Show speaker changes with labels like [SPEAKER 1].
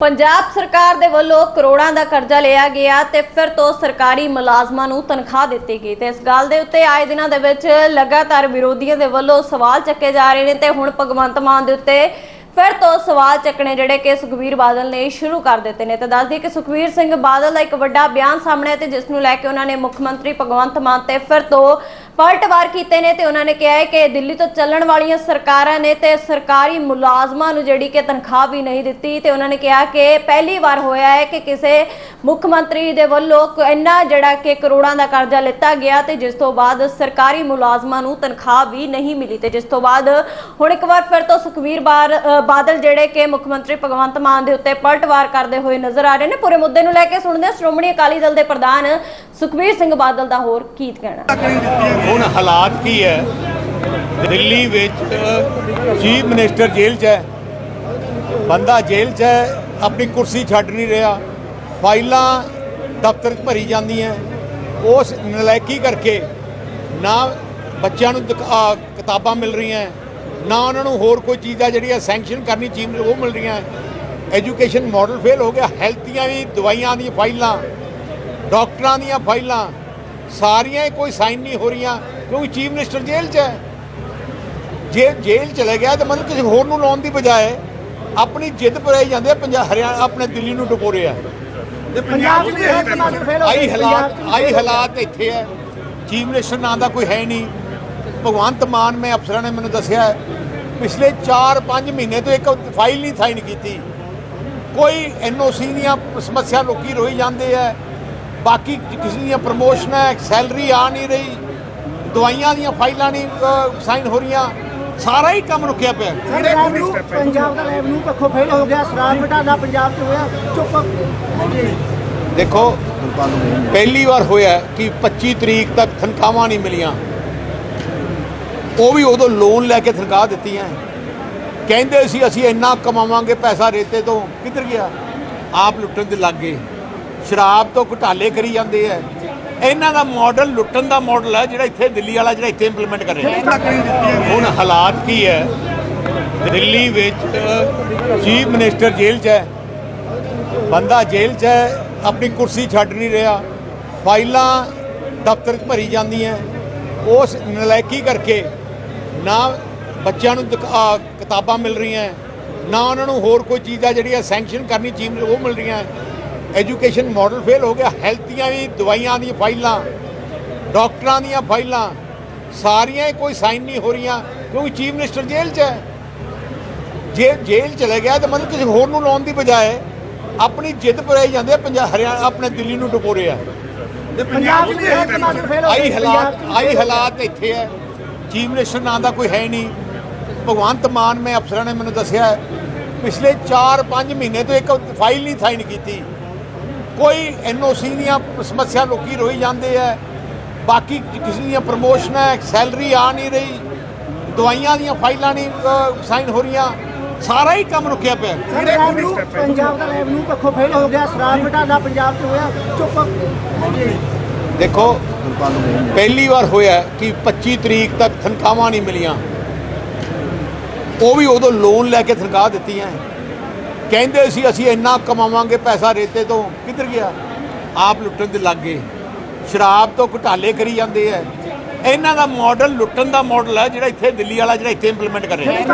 [SPEAKER 1] ਪੰਜਾਬ ਸਰਕਾਰ ਦੇ ਵੱਲੋਂ ਕਰੋੜਾਂ ਦਾ ਕਰਜ਼ਾ ਲਿਆ ਗਿਆ ਤੇ ਫਿਰ ਤੋਂ ਸਰਕਾਰੀ ਮੁਲਾਜ਼ਮਾਂ ਨੂੰ ਤਨਖਾਹ ਦਿੱਤੀ ਗਈ ਤੇ ਇਸ ਗੱਲ ਦੇ ਉੱਤੇ ਆਏ ਦਿਨਾਂ ਦੇ ਵਿੱਚ ਲਗਾਤਾਰ ਵਿਰੋਧੀਆਂ ਦੇ ਵੱਲੋਂ ਸਵਾਲ ਚੱਕੇ ਜਾ ਰਹੇ ਨੇ ਤੇ ਹੁਣ ਭਗਵੰਤ ਮਾਨ ਦੇ ਉੱਤੇ ਫਿਰ ਤੋਂ ਸਵਾਲ ਚੱਕਣੇ ਜਿਹੜੇ ਕਿ ਸੁਖਬੀਰ ਬਾਦਲ ਨੇ ਸ਼ੁਰੂ ਕਰ ਦਿੱਤੇ ਨੇ। ਤਾਂ ਦੱਸ ਦਈਏ ਕਿ ਸੁਖਬੀਰ ਸਿੰਘ ਬਾਦਲ ਦਾ ਇੱਕ ਵੱਡਾ ਬਿਆਨ ਸਾਹਮਣੇ ਹੈ ਤੇ ਜਿਸ ਨੂੰ ਲੈ ਕੇ ਉਹਨਾਂ ਨੇ ਮੁੱਖ ਮੰਤਰੀ ਭਗਵੰਤ ਮਾਨ ਤੇ ਫਿਰ ਤੋਂ ਪਲਟਵਾਰ ਕੀਤੇ ਨੇ ਤੇ ਉਹਨਾਂ ਨੇ ਕਿਹਾ ਹੈ ਕਿ ਦਿੱਲੀ ਤੋਂ ਚੱਲਣ ਵਾਲੀਆਂ ਸਰਕਾਰਾਂ ਨੇ ਤੇ ਸਰਕਾਰੀ ਮੁਲਾਜ਼ਮਾਂ ਨੂੰ ਜਿਹੜੀ ਕਿ ਤਨਖਾਹ ਵੀ ਨਹੀਂ ਦਿੱਤੀ ਤੇ ਉਹਨਾਂ ਨੇ ਕਿਹਾ ਕਿ ਪਹਿਲੀ ਵਾਰ ਹੋਇਆ ਹੈ ਕਿ ਕਿਸੇ ਮੁੱਖ ਮੰਤਰੀ ਦੇ ਵੱਲੋਂ ਇੰਨਾ ਜਿਹੜਾ ਕਿ ਕਰੋੜਾਂ ਦਾ ਕਰਜ਼ਾ ਲਿੱਤਾ ਗਿਆ ਤੇ ਜਿਸ ਤੋਂ ਬਾਅਦ ਸਰਕਾਰੀ ਮੁਲਾਜ਼ਮਾਂ ਨੂੰ ਤਨਖਾਹ ਵੀ ਨਹੀਂ ਮਿਲੀ ਤੇ ਜਿਸ ਤੋਂ ਬਾਅਦ ਹੁਣ ਇੱਕ ਵਾਰ ਫਿਰ ਤੋਂ ਸੁਖਵੀਰ ਬਾਦਲ ਜਿਹੜੇ ਕਿ ਮੁੱਖ ਮੰਤਰੀ ਭਗਵੰਤ ਮਾਨ ਦੇ ਉੱਤੇ ਪਲਟਵਾਰ ਕਰਦੇ ਹੋਏ ਨਜ਼ਰ ਆ ਰਹੇ ਨੇ। ਪੂਰੇ ਮੁੱਦੇ ਨੂੰ ਲੈ ਕੇ ਸੁਣਦੇ ਹਾਂ ਸ਼੍ਰੋਮਣੀ ਅਕਾਲੀ ਦਲ ਦੇ ਪ੍ਰਧਾਨ ਸੁਖਵੀਰ ਸਿੰਘ ਬਾਦਲ ਦਾ ਹੋਰ ਕੀ ਕਹਿਣਾ।
[SPEAKER 2] ਹੁਣ ਹਾਲਾਤ ਕੀ ਹੈ? ਦਿੱਲੀ ਵਿੱਚ ਚੀਫ ਮਿਨਿਸਟਰ ਜੇਲ੍ਹ 'ਚ ਹੈ। ਬੰਦਾ ਜੇਲ੍ਹ 'ਚ ਹੈ, ਆਪਣੀ ਕੁਰਸੀ ਛੱਡ ਨਹੀਂ ਰਿਹਾ। ਫਾਈਲਾਂ ਦਫ਼ਤਰ 'ਚ ਭਰੀ ਜਾਂਦੀਆਂ। ਉਸ ਨਲਾਇਕੀ ਕਰਕੇ ਨਾ ਬੱਚਿਆਂ ਨੂੰ ਦਿਖ- ਕਿਤਾਬਾਂ ਮਿਲ ਰਹੀਆਂ। ਨਾ ਉਹਨਾਂ ਨੂੰ ਹੋਰ ਕੋਈ ਚੀਜ਼ਾਂ ਜਿਹੜੀਆਂ ਸੈਂਕਸ਼ਨ ਕਰਨੀ ਚਾਹੀਦੀ ਉਹ ਮਿਲ ਰਹੀਆਂ। ਐਜੂਕੇਸ਼ਨ ਮਾਡਲ ਫੇਲ ਹੋ ਗਿਆ। ਹੈਲਥ ਦੀਆਂ ਵੀ ਦਵਾਈਆਂ ਦੀਆਂ ਫਾਈਲਾਂ, ਡਾਕਟਰਾਂ ਦੀਆਂ ਫਾਈਲਾਂ, ਸਾਰੀਆਂ ਹੀ ਕੋਈ ਸਾਈਨ ਨਹੀਂ ਹੋ ਰਹੀਆਂ, ਕਿਉਂਕਿ ਚੀਫ ਮਿਨਿਸਟਰ ਜੇਲ੍ਹ 'ਚ ਹੈ। ਜੇ ਜੇਲ੍ਹ ਚਲੇ ਗਿਆ ਤਾਂ ਮਤਲਬ ਕਿਸੇ ਹੋਰ ਨੂੰ ਲਾਉਣ ਦੀ ਬਜਾਏ ਆਪਣੀ ਜਿੱਦ ਪਰ ਆਈ ਜਾਂਦੇ ਆ ਪੰਜਾਬ ਹਰਿਆਣਾ ਆਪਣੇ ਦਿੱਲੀ ਨੂੰ ਡੁਬੋਰੇ ਰਿਹਾ
[SPEAKER 3] ਤੇ ਪੰਜਾਬ ਦੇ ਹੈਲਥ ਮਾਡਲ ਫੇਲ ਹੋ
[SPEAKER 2] ਆਈ ਹਾਲਾਤ ਆਈ ਹਾਲਾਤ ਇੱਥੇ ਹੈ। ਚੀਫ ਮਿਨਿਸਟਰ ਨਾਂ ਦਾ ਕੋਈ ਹੈ ਨਹੀਂ। ਭਗਵੰਤ ਮਾਨ ਮੈਂ ਅਫਸਰਾਂ ਨੇ ਮੈਨੂੰ ਦੱਸਿਆ ਹੈ, ਪਿਛਲੇ 4-5 ਮਹੀਨੇ ਤੋਂ ਇੱਕ ਫਾਈਲ ਨਹੀਂ ਸਾਈਨ ਕੀਤੀ। ਕੋਈ ਐਨਓਸੀ ਦੀਆਂ ਸਮੱਸਿਆ ਲੋਕੀ ਰੋਈ ਜਾਂਦੇ ਆ ਬਾਕੀ ਕਿਸੇ ਦੀਆਂ ਪ੍ਰਮੋਸ਼ਨਾਂ ਸੈਲਰੀ ਆ ਨਹੀਂ ਰਹੀ। ਦਵਾਈਆਂ ਦੀਆਂ ਫਾਈਲਾਂ ਨਹੀਂ ਸਾਈਨ ਹੋ ਰਹੀਆਂ। ਸਾਰਾ ਹੀ ਕੰਮ ਰੁਕਿਆ ਪਿਆ।
[SPEAKER 3] ਰੈਵਨਿਊ ਪੰਜਾਬ ਦਾ ਰੈਵਨਿਊ ਪੱਖੋਂ ਫੇਲ ਹੋ ਗਿਆ ਸ਼ਰਾਬ ਘਟਾਲਾ ਪੰਜਾਬ 'ਚ ਹੋਇਆ ਚੁੱਪ।
[SPEAKER 2] ਦੇਖੋ ਪਹਿਲੀ ਵਾਰ ਹੋਇਆ ਕਿ 25 ਤਰੀਕ ਤੱਕ ਤਨਖਾਹਾਂ ਨਹੀਂ ਮਿਲੀਆਂ। ਉਹ ਵੀ ਉਦੋਂ ਲੋਨ ਲੈ ਕੇ ਤਨਖਾਹ ਦਿੱਤੀਆਂ। ਕਹਿੰਦੇ ਸੀ ਅਸੀਂ ਇੰਨਾ ਕਮਾਵਾਂਗੇ ਪੈਸਾ ਰੇਤੇ ਤੋਂ। ਕਿੱਧਰ ਗਿਆ? ਆਪ ਲੁੱਟਣ ਦੇ ਲੱਗ ਗਏ। ਸ਼ਰਾਬ ਤੋਂ ਘੁਟਾਲੇ ਕਰੀ ਜਾਂਦੇ ਐ ਇਹਨਾਂ ਦਾ ਮਾਡਲ ਲੁੱਟਣ ਦਾ ਮਾਡਲ ਹੈ, ਜਿਹੜਾ ਇੱਥੇ ਦਿੱਲੀ ਵਾਲਾ, ਜਿਹੜਾ ਇੱਥੇ ਇੰਪਲੀਮੈਂਟ ਕਰ। ਰਿਹਾ ਹੁਣ ਹਾਲਾਤ ਕੀ ਹੈ? ਦਿੱਲੀ ਵਿੱਚ ਚੀਫ ਮਿਨਿਸਟਰ ਜੇਲ੍ਹ 'ਚ ਹੈ। ਬੰਦਾ ਜੇਲ੍ਹ 'ਚ ਹੈ, ਆਪਣੀ ਕੁਰਸੀ ਛੱਡ ਨਹੀਂ ਰਿਹਾ। ਫਾਈਲਾਂ ਦਫ਼ਤਰ 'ਚ ਭਰੀ ਜਾਂਦੀਆਂ। ਉਸ ਨਲਾਇਕੀ ਕਰਕੇ ਨਾ ਬੱਚਿਆਂ ਨੂੰ ਕਿਤਾਬਾਂ ਮਿਲ ਰਹੀਆਂ। ਨਾ ਉਹਨਾਂ ਨੂੰ ਹੋਰ ਕੋਈ ਚੀਜ਼ਾਂ ਜਿਹੜੀਆਂ ਸੈਂਕਸ਼ਨ ਕਰਨੀ, ਚੀਜ਼ ਉਹ ਮਿਲ ਰਹੀਆਂ। ਐਜੂਕੇਸ਼ਨ ਮਾਡਲ ਫੇਲ ਹੋ ਗਿਆ। ਹੈਲਥ ਦੀਆਂ ਵੀ ਦਵਾਈਆਂ ਦੀਆਂ ਫਾਈਲਾਂ ਡਾਕਟਰਾਂ ਦੀਆਂ ਫਾਈਲਾਂ ਸਾਰੀਆਂ ਹੀ ਕੋਈ ਸਾਈਨ ਨਹੀਂ ਹੋ ਰਹੀਆਂ ਕਿਉਂਕਿ ਚੀਫ ਮਿਨਿਸਟਰ ਜੇਲ੍ਹ 'ਚ ਹੈ। ਜੇ ਜੇਲ੍ਹ ਚਲੇ ਗਿਆ ਤਾਂ ਮਤਲਬ ਕਿਸੇ ਹੋਰ ਨੂੰ ਲਾਉਣ ਦੀ ਬਜਾਏ ਆਪਣੀ ਜਿੱਦ ਪਰ ਆਈ ਜਾਂਦੇ ਆ ਪੰਜਾਬ ਹਰਿਆਣਾ ਆਪਣੇ ਦਿੱਲੀ ਨੂੰ ਡੁਬੋਰੇ ਆ।
[SPEAKER 3] ਤੇ ਪੰਜਾਬ ਦੇ
[SPEAKER 2] ਆਈ ਹਾਲਾਤ ਆਈ ਹਾਲਾਤ ਇੱਥੇ ਹੈ। ਚੀਫ ਮਿਨਿਸਟਰ ਨਾਂ ਦਾ ਕੋਈ ਹੈ ਨਹੀਂ। ਭਗਵੰਤ ਮਾਨ ਮੈਂ ਅਫਸਰਾਂ ਨੇ ਮੈਨੂੰ ਦੱਸਿਆ ਪਿਛਲੇ 4-5 ਮਹੀਨੇ ਤੋਂ ਇੱਕ ਫਾਈਲ ਨਹੀਂ ਸਾਈਨ ਕੀਤੀ। ਕੋਈ ਐਨਓਸੀ ਦੀਆਂ ਸਮੱਸਿਆ ਲੋਕੀ ਰੋਈ ਜਾਂਦੇ ਆ। ਬਾਕੀ ਕਿਸੇ ਦੀਆਂ ਪ੍ਰਮੋਸ਼ਨਾਂ ਸੈਲਰੀ ਆ ਨਹੀਂ ਰਹੀ ਦਵਾਈਆਂ ਦੀਆਂ ਫਾਈਲਾਂ ਨਹੀਂ ਸਾਈਨ ਹੋ ਰਹੀਆਂ ਸਾਰਾ ਹੀ ਕੰਮ ਰੁਕਿਆ ਪਿਆ।
[SPEAKER 3] ਰੈਵਨਿਊ ਪੰਜਾਬ ਦਾ ਰੈਵਨਿਊ ਪੱਖੋਂ ਫੇਲ ਹੋ ਗਿਆ ਸ਼ਰਾਬ ਘਟਾਲਾ ਪੰਜਾਬ 'ਚ ਹੋਇਆ ਚੁੱਪ।
[SPEAKER 2] ਦੇਖੋ ਪਹਿਲੀ ਵਾਰ ਹੋਇਆ ਕਿ 25 ਤਰੀਕ ਤੱਕ ਤਨਖਾਹਾਂ ਨਹੀਂ ਮਿਲੀਆਂ। ਉਹ ਵੀ ਉਦੋਂ ਲੋਨ ਲੈ ਕੇ ਤਨਖਾਹ ਦਿੱਤੀਆਂ। ਕਹਿੰਦੇ ਸੀ, ਅਸੀਂ ਇੰਨਾ ਕਮਾਵਾਂਗੇ ਪੈਸਾ ਰੇਤੇ ਤੋਂ। ਕਿੱਧਰ ਗਿਆ? ਆਪ ਲੁੱਟਣ ਦੇ ਲੱਗ। ਗਏ ਸ਼ਰਾਬ ਤੋਂ ਘੁਟਾਲੇ ਕਰੀ ਜਾਂਦੇ ਆ ਇਹਨਾਂ ਦਾ ਮਾਡਲ ਲੁੱਟਣ ਦਾ ਮਾਡਲ ਹੈ ਜਿਹੜਾ ਇੱਥੇ ਦਿੱਲੀ ਵਾਲਾ, ਜਿਹੜਾ ਇੱਥੇ ਇੰਪਲੀਮੈਂਟ ਕਰ ਰਿਹਾ।